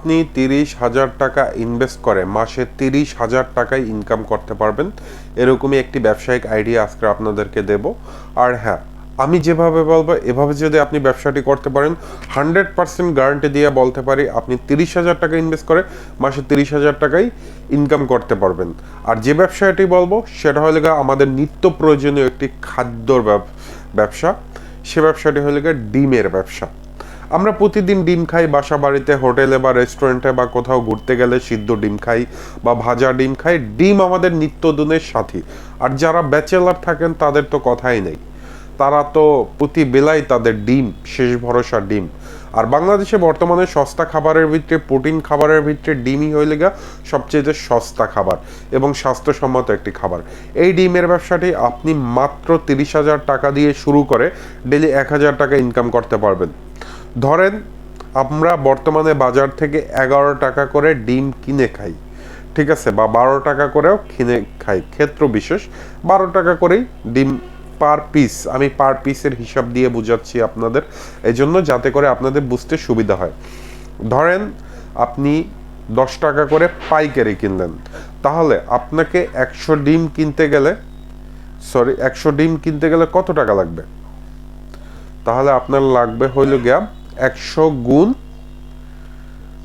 আপনি তিরিশ হাজার টাকা ইনভেস্ট করে, মাসে তিরিশ হাজার টাকায় ইনকাম করতে পারবেন। এরকমই একটি ব্যবসায়িক আইডিয়া আজকে আপনাদেরকে দেব। আর হ্যাঁ আমি যেভাবে বলব, এভাবে যদি আপনি ব্যবসাটি করতে পারেন হান্ড্রেড পার্সেন্ট গ্যারান্টি দিয়ে বলতে পারি, আপনি তিরিশ হাজার টাকা ইনভেস্ট করে, মাসে তিরিশ হাজার টাকাই ইনকাম করতে পারবেন। আর যে ব্যবসাটি বলব, সেটা হলে আমাদের নিত্য প্রয়োজনীয় একটি খাদ্যর ব্যব- ব্যবসা। সে ব্যবসাটি হলে ডিমের ব্যবসা। আমরা প্রতিদিন ডিম খাই, বাসা বাড়িতে, হোটেলে বা রেস্টুরেন্টে বা কোথাও ঘুরতে গেলে সিদ্ধ ডিম খাই বা ভাজা ডিম খাই, ডিম আমাদের নিত্যদিনের সাথী। আর যারা ব্যাচেলার থাকেন, তাদের তো কথাই নেই। তারা তো প্রতি বেলায় তাদের ডিম, শেষ ভরসা ডিম। আর বাংলাদেশে বর্তমানে সস্তা খাবারের ভিতরে প্রোটিন খাবারের ভিতরে ডিমই হইলে গা সবচেয়ে সস্তা খাবার এবং স্বাস্থ্যসম্মত একটি খাবার। এই ডিমের ব্যবসাটি আপনি মাত্র তিরিশ হাজার টাকা দিয়ে শুরু করে ডেলি এক হাজার টাকা ইনকাম করতে পারবেন। ধরেন, আমরা বর্তমানে বাজার থেকে এগারো টাকা করে ডিম কিনে খাই, ঠিক আছে? বা বারো টাকা করেও কিনে খাই, ক্ষেত্র বিশেষ। বারো টাকা করেই ডিম পার পিস, আমি পার পিসের হিসাব দিয়ে বুঝাচ্ছি আপনাদের এই জন্য যাতে করে আপনাদের বুঝতে সুবিধা হয়। ধরেন, আপনি দশ টাকা করে পাইকারি কিনলেন, তাহলে আপনাকে একশো ডিম কিনতে গেলে, সরি, একশো ডিম কিনতে গেলে কত টাকা লাগবে? তাহলে আপনার লাগবে হইল গিয়া একশো গুণ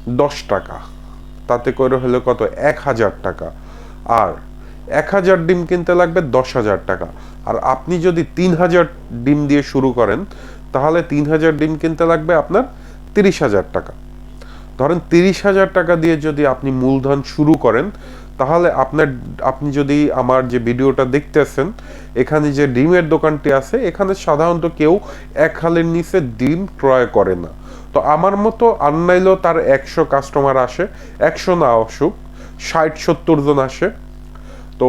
দশ টাকা। তাতে করে হলো কত? এক হাজার টাকা। আর এক হাজার ডিম কিনতে লাগবে দশ হাজার টাকা। আর আপনি যদি তিন হাজার ডিম দিয়ে শুরু করেন, তাহলে তিন হাজার ডিম কিনতে লাগবে আপনার তিরিশ হাজার টাকা। ধরেন তিরিশ হাজার টাকা দিয়ে যদি আপনি মূলধন শুরু করেন তাহলে আপনার, আপনি যদি আমার যে ভিডিওটা দেখতেছেন, এখানে যে ডিমের দোকানটি আছে, এখানে সাধারণত কেউ এক হালের নিচে ডিম ক্রয় করে না। তো আমার মতো আন্নাইলেও তার একশো কাস্টমার আসে, একশো না অসুখ ষাট, সত্তর জন আসে। তো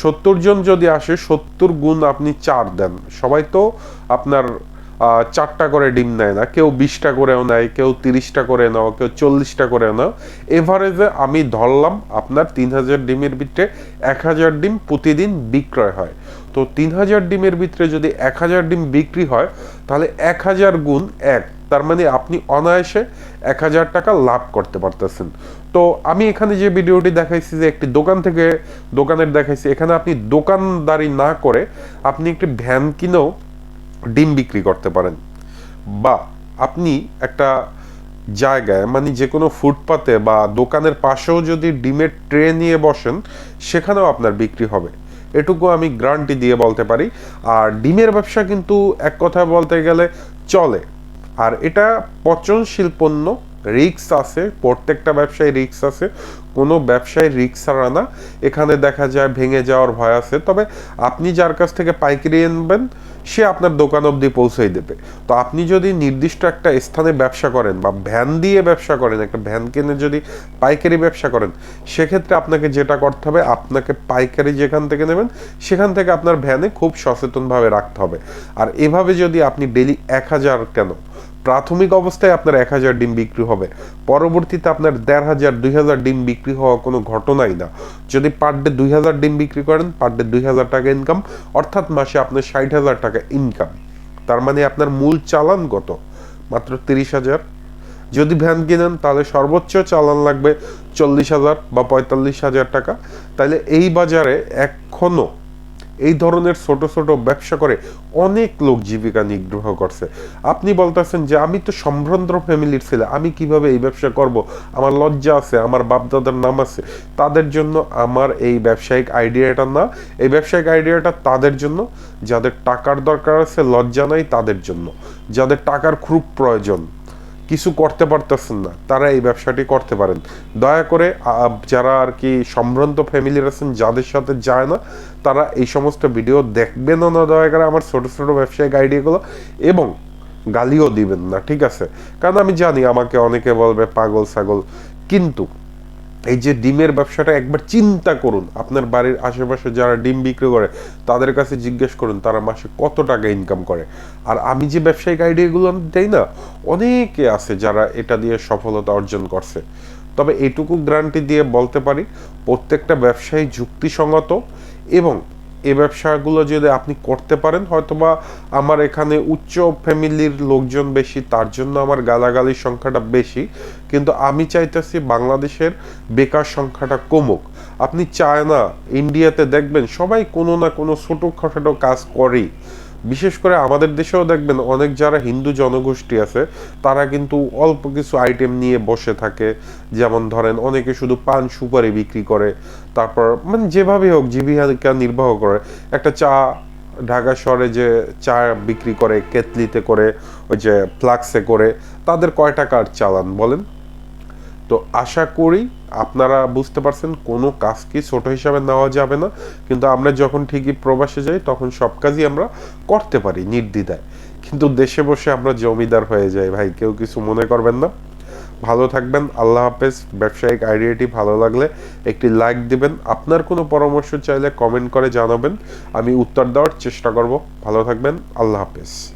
সত্তর জন যদি আসে, সত্তর গুণ আপনি চার দেন। সবাই তো আপনার চারটা করে ডিম নেয় না, কেউ বিশটা করেও নেয়, কেউ তিরিশটা করে নাও, কেউ চল্লিশটা করে নাও। এভারেজে আমি ধরলাম আপনার তিন হাজার ডিমের ভিতরে এক হাজার ডিম প্রতিদিন বিক্রয় হয়। তো তিন হাজার ডিমের ভিতরে যদি এক হাজার ডিম বিক্রি হয়, তাহলে এক হাজার গুণ এক, তার মানে আপনি অনায়াসে এক হাজার টাকা লাভ করতে পারতেছেন। তো আমি এখানে যে ভিডিওটি দেখাইছি যে একটি দোকান থেকে, দোকানের দেখাইছি, এখানে আপনি দোকানদারি না করে আপনি একটি ভ্যান কিনেও ডিম বিক্রি করতে পারেন। বা আপনি একটা জায়গায় মানে যে কোনো ফুটপাতে বা দোকানের পাশেও যদি ডিমের ট্রে নিয়ে বসেন, সেখানেও আপনার বিক্রি হবে। এটুকু আমি গ্রান্টি দিয়ে বলতে পারি। আর ডিমের ব্যবসা কিন্তু এক কথায় বলতে গেলে চলে। আর এটা পচনশীল পণ্য রিক্স আছে, প্রত্যেকটা ব্যবসায় রিক্স আছে, কোনো ব্যবসায় রিক্স ছাড়া না। এখানে দেখা যায় ভেঙে যাওয়ার ভয় আছে। তবে আপনি যার কাছ থেকে পাইকারি আনবেন, সে আপনার দোকান অবধি পৌঁছেই দেবে। তো আপনি যদি নির্দিষ্ট একটা স্থানে ব্যবসা করেন বা ভ্যান দিয়ে ব্যবসা করেন, একটা ভ্যান কিনে যদি পাইকারি ব্যবসা করেন, সেক্ষেত্রে আপনাকে যেটা করতে হবে, আপনাকে পাইকারি যেখান থেকে নেবেন, সেখান থেকে আপনার ভ্যানে খুব সচেতনভাবে রাখতে হবে। আর এভাবে যদি আপনি ডেলি এক হাজার কেন প্রাথমিক অবস্থায় আপনার এক হাজার ডিম বিক্রি হবে। পরবর্তীতে আপনার দেড় হাজার, দুই হাজার ডিম বিক্রি হওয়া কোনো ঘটনাই না। যদি পার ডে দুই হাজার ডিম বিক্রি করেন, পার ডে দুই হাজার টাকা ইনকাম অর্থাৎ মাসে আপনার ষাট হাজার টাকা ইনকাম তার মানে আপনার মূল চালান কত? মাত্র তিরিশ হাজার। যদি ভ্যান কিনেন, তাহলে সর্বোচ্চ চালান লাগবে চল্লিশ হাজার বা পঁয়তাল্লিশ হাজার টাকা। তাহলে এই বাজারে এখনও এই ধরনের ছোট ছোট ব্যবসা করে অনেক লোক জীবিকা নিগ্রহ করছে। আপনি বলতেছেন যে, আমি তো সম্ভ্রান্ত ফ্যামিলির ছেলে, আমি কীভাবে এই ব্যবসা করব? আমার লজ্জা আছে, আমার বাপদাদার নাম আছে। তাদের জন্য আমার এই ব্যবসায়িক আইডিয়াটা না, এই ব্যবসায়িক আইডিয়াটা তাদের জন্য। যাদের টাকার দরকার আছে, লজ্জা নাই তাদের জন্য। যাদের টাকার খুব প্রয়োজন কিছু করতে পারতেছেন না, তারা এই ব্যবসাটি করতে পারেন। দয়া করে যারা আর কি সম্ভ্রান্ত ফ্যামিলির আছেন, যাদের সাথে যায় না, তারা এই সমস্ত ভিডিও দেখবেন না, দয়া করে আমার ছোটো ছোটো ব্যবসায়িক আইডিয়াগুলো, এবং গালিও দিবেন না, ঠিক আছে? কারণ আমি জানি আমাকে অনেকে বলবে পাগল ছাগল, কিন্তু এই যে ডিমের ব্যবসাটা একবার চিন্তা করুন। আপনার বাড়ির আশেপাশে যারা ডিম বিক্রি করে, তাদের কাছে জিজ্ঞেস করুন, তারা মাসে কত টাকা ইনকাম করে? আর আমি যে ব্যবসায়িক আইডিয়াগুলো দেই না, অনেকে আছে যারা এটা দিয়ে সফলতা অর্জন করছে। তবে এটুকু গ্রান্টি দিয়ে বলতে পারি, প্রত্যেকটা ব্যবসায়ী যুক্তিসঙ্গত এবং এই ব্যবসাগুলো যদি আপনি করতে পারেন, হয়তোবা আমার এখানে উচ্চ ফ্যামিলির লোকজন বেশি, তার জন্য আমার গালাগালির সংখ্যাটা বেশি। কিন্তু আমি চাইতেছি বাংলাদেশের বেকার সংখ্যাটা কমুক। আপনি চায় না ইন্ডিয়াতে দেখবেন সবাই কোনো না কোনো ছোটো খাটো কাজ করেই। বিশেষ করে আমাদের দেশেও দেখবেন অনেক যারা হিন্দু জনগোষ্ঠী আছে, তারা কিন্তু অল্প কিছু আইটেম নিয়ে বসে থাকে। যেমন ধরেন অনেকে শুধু পান সুপারি বিক্রি করে, তারপর মানে যেভাবে হোক জীবিকা নির্বাহ করে। একটা চা ঢাকা শহরে যে চা বিক্রি করে, কেতলিতে করে, ওই যে ফ্লাক্সে করে, তাদের কয় টাকার চালান বলেন? তো আশা করি আপনারা বুঝতে পারছেন, কোনো কাজকে ছোট হিসাবে নেওয়া যাবে না। কিন্তু আমরা যখন ঠিকই প্রবাসে যাই, তখন সব কাজই আমরা করতে পারি নির্দ্বিধায়। কিন্তু দেশে বসে আমরা জমিদার হয়ে যাই, ভাই, কেউ কিছু মনে করবেন না। ভালো থাকবেন, আল্লাহ হাফেজ। ব্যবসায়িক আইডিয়াটি ভালো লাগলে একটি লাইক দিবেন। আপনার কোনো পরামর্শ চাইলে কমেন্ট করে জানাবেন। আমি উত্তর দেওয়ার চেষ্টা করব। ভালো থাকবেন, আল্লাহ হাফেজ।